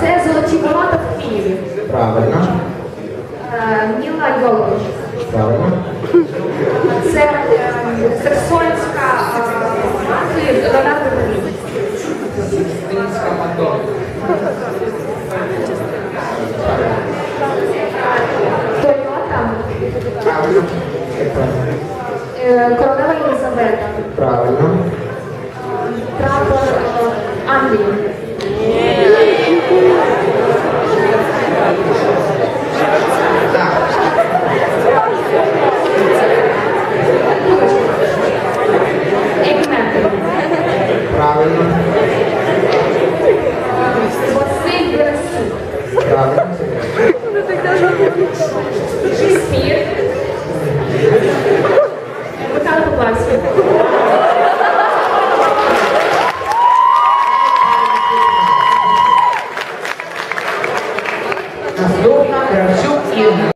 Це золоті ворота в Києві. Правильно. Е, Міла Йовович. Правильно. Це е, Херсонська е, Леонардо да Вінчі. Тойота. Правильно. Це правильно прапор е, Англії. Правильно. Василь Версук. Правильно. Наступна Кравчук Інна.